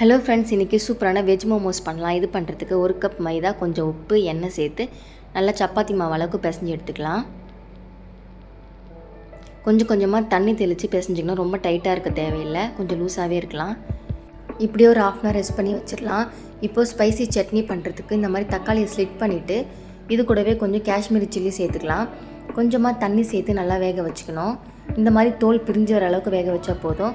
Hello friends இன்றைக்கி சூப்பரான veg momos பண்ணலாம். இது பண்ணுறதுக்கு ஒரு கப் மைதா கொஞ்சம் உப்பு எண்ணெய் சேர்த்து நல்லா சப்பாத்தி மாவு அளவுக்கு பிசைஞ்சு எடுத்துக்கலாம். கொஞ்சம் கொஞ்சமாக தண்ணி தெளித்து பிசைஞ்சிக்கணும் ரொம்ப டைட்டாக இருக்க தேவையில்லை. கொஞ்சம் லூஸாகவே இருக்கலாம். இப்படியே ஒரு ஆஃப் அன் ரெஸ்ட் பண்ணி வச்சிடலாம். இப்போது ஸ்பைசி சட்னி பண்ணுறதுக்கு இந்த மாதிரி தக்காளியை ஸ்லிட் பண்ணிவிட்டு இது கூடவே கொஞ்சம் காஷ்மீரி சில்லி சேர்த்துக்கலாம். கொஞ்சமாக தண்ணி சேர்த்து நல்லா வேக வச்சுக்கணும். இந்த மாதிரி தோல் பிரிஞ்சு வர அளவுக்கு வேக வச்சா போதும்.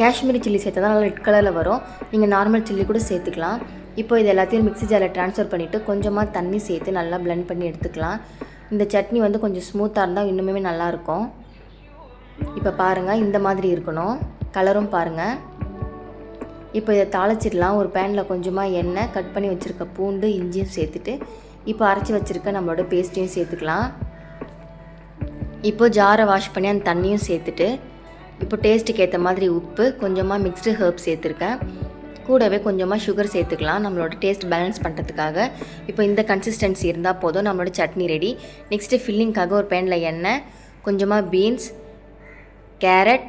காஷ்மீரி சில்லி சேர்த்தா தான் நல்லா ரெட் கலரில் வரும். நீங்கள் நார்மல் சில்லி கூட சேர்த்துக்கலாம். இப்போ இது எல்லாத்தையும் மிக்ஸி ஜாரில் ட்ரான்ஸ்ஃபர் பண்ணிவிட்டு கொஞ்சமாக தண்ணி சேர்த்து நல்லா ப்ளெண்ட் பண்ணி எடுத்துக்கலாம். இந்த சட்னி வந்து கொஞ்சம் ஸ்மூத்தாக இருந்தால் இன்னுமே நல்லாயிருக்கும் இப்போ பாருங்கள் இந்த மாதிரி இருக்கணும். கலரும் பாருங்கள் இப்போ இதை தாளிச்சிடலாம். ஒரு பேனில் கொஞ்சமாக எண்ணெய் கட் பண்ணி வச்சுருக்க பூண்டு இஞ்சியும் சேர்த்துட்டு இப்போ அரைச்சி வச்சுருக்க நம்மளோட பேஸ்ட்டையும் சேர்த்துக்கலாம். இப்போது ஜாரை வாஷ் பண்ணி அந்த தண்ணியும் சேர்த்துட்டு இப்போ டேஸ்ட்டுக்கு ஏற்ற மாதிரி உப்பு கொஞ்சமாக மிக்ஸ்டு ஹர்ப் சேர்த்துருக்கேன். கூடவே கொஞ்சமாக சுகர் சேர்த்துக்கலாம். நம்மளோட டேஸ்ட் பேலன்ஸ் பண்ணுறதுக்காக இப்போ இந்த கன்சிஸ்டன்சி இருந்தால் போதும். நம்மளோட சட்னி ரெடி நெக்ஸ்ட்டு ஃபில்லிங்க்காக ஒரு பேனில் எண்ணெய் கொஞ்சமாக பீன்ஸ் கேரட்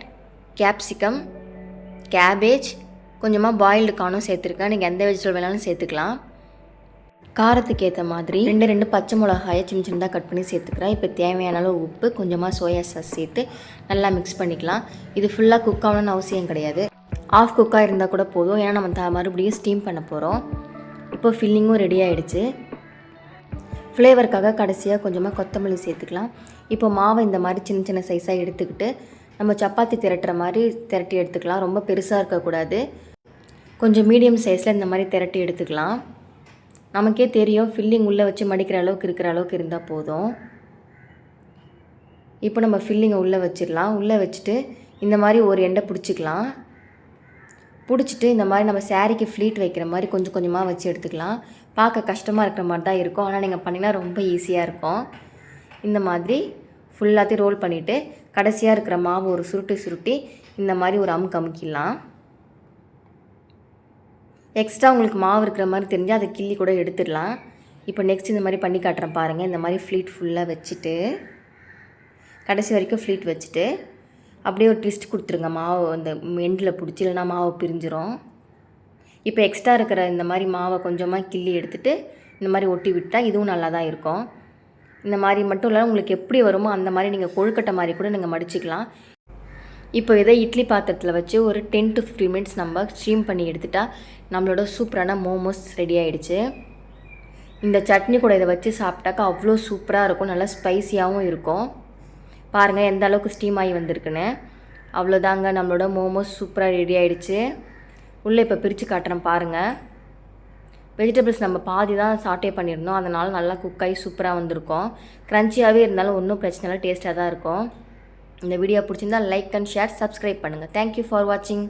கேப்சிகம் கேபேஜ் கொஞ்சமாக பாயில்டு கார்னும் சேர்த்துருக்கேன். நீங்கள் எந்த வெஜிடபிள் வேணாலும் சேர்த்துக்கலாம். காரத்துக்கு ஏற்ற மாதிரி ரெண்டு ரெண்டு பச்சை மிளகாயை சின்ன சின்னதாக கட் பண்ணி சேர்த்துக்கிறேன். இப்போ தேவையான அளவு உப்பு கொஞ்சமாக சோயா சாஸ் சேர்த்து நல்லா மிக்ஸ் பண்ணிக்கலாம். இது ஃபுல்லாக குக் ஆகணும்னு அவசியம் கிடையாது. ஆஃப் குக்காக இருந்தால் கூட போதும். ஏன்னா நம்ம த மறுபடியும் ஸ்டீம் பண்ண போகிறோம் இப்போ ஃபில்லிங்கும் ரெடி ஆகிடுச்சு ஃப்ளேவருக்காக கடைசியாக கொஞ்சமாக கொத்தமல்லி சேர்த்துக்கலாம். இப்போ மாவை இந்த மாதிரி சின்ன சின்ன சைஸாக எடுத்துக்கிட்டு நம்ம சப்பாத்தி திரட்டுற மாதிரி திரட்டி எடுத்துக்கலாம். ரொம்ப பெருசாக இருக்கக்கூடாது. கொஞ்சம் மீடியம் சைஸில் இந்த மாதிரி திரட்டி எடுத்துக்கலாம். நமக்கே தெரியும் ஃபில்லிங் உள்ளே வச்சு மடிக்கிற அளவுக்கு இருக்கிற அளவுக்கு இருந்தால் போதும். இப்போ நம்ம ஃபில்லிங்கை உள்ளே வச்சிடலாம். உள்ளே வச்சுட்டு இந்த மாதிரி ஒரு எண்டை பிடிச்சிக்கலாம். பிடிச்சிட்டு இந்த மாதிரி நம்ம சாரீக்கு ஃப்ளீட் வைக்கிற மாதிரி கொஞ்சம் கொஞ்சமாக வச்சு எடுத்துக்கலாம். பார்க்க கஷ்டமாக இருக்கிற மாதிரி தான் இருக்கும். ஆனால் நீங்கள் பண்ணிங்கன்னா ரொம்ப ஈஸியாக இருக்கும். இந்த மாதிரி ஃபுல்லாத்தையும் ரோல் பண்ணிவிட்டு கடைசியாக இருக்கிற மாவு ஒரு சுருட்டி சுருட்டி இந்த மாதிரி ஒரு அமுக்கு அமுக்கிடலாம். எக்ஸ்ட்ரா உங்களுக்கு மாவு இருக்கிற மாதிரி தெரிஞ்சால் அதை கிள்ளி கூட எடுத்துடலாம். இப்போ நெக்ஸ்ட் இந்த மாதிரி பண்ணி காட்டுறேன் பாருங்கள் இந்த மாதிரி ஃப்ளீட் ஃபுல்லாக வச்சுட்டு கடைசி வரைக்கும் ஃப்ளீட் வச்சுட்டு அப்படியே ஒரு ட்விஸ்ட் கொடுத்துருங்க. மாவு அந்த எண்டில் பிடிச்சி இல்லைனா மாவு பிரிஞ்சிரும். இப்போ எக்ஸ்ட்ரா இருக்கிற இந்த மாதிரி மாவை கொஞ்சமாக கிள்ளி எடுத்துகிட்டு இந்த மாதிரி ஒட்டி விட்டால் இதுவும் நல்லா தான் இருக்கும். இந்த மாதிரி மட்டும் இல்லை உங்களுக்கு எப்படி வருமோ அந்த மாதிரி நீங்கள் கொழுக்கட்டை மாதிரி கூட நீங்கள் மடிச்சிக்கலாம். இப்போ இதை இட்லி பாத்திரத்தில் வச்சு ஒரு டென் டு ஃபிஃப்டி மினிட்ஸ் நம்ம ஸ்டீம் பண்ணி எடுத்துட்டா நம்மளோட சூப்பரான மோமோஸ் ரெடி ஆயிடுச்சு. இந்த சட்னி கூட இதை வச்சு சாப்பிட்டாக்கா அவ்வளோ சூப்பராக இருக்கும் நல்லா ஸ்பைசியாகவும் இருக்கும். பாருங்கள் எந்த அளவுக்கு ஸ்டீம் ஆகி வந்திருக்குன்னு. அவ்வளோதாங்க நம்மளோட மோமோஸ் சூப்பராக ரெடி ஆகிடுச்சு உள்ளே இப்போ பிரித்து காட்டுறேன் பாருங்கள் வெஜிடபிள்ஸ் நம்ம பாதி தான் சாட்டே பண்ணியிருந்தோம் அதனால் நல்லா குக்காகி சூப்பராக வந்திருக்கும். க்ரன்ச்சியாகவே இருந்தாலும் ஒன்றும் பிரச்சனை இல்லை டேஸ்ட்டாக தான் இருக்கும். இந்த வீடியோ பிடிச்சிருந்தா லைக் அண்ட் ஷேர் சப்ஸ்கிரைப் பண்ணுங்கள் தேங்க்யூ ஃபார் வாட்சிங்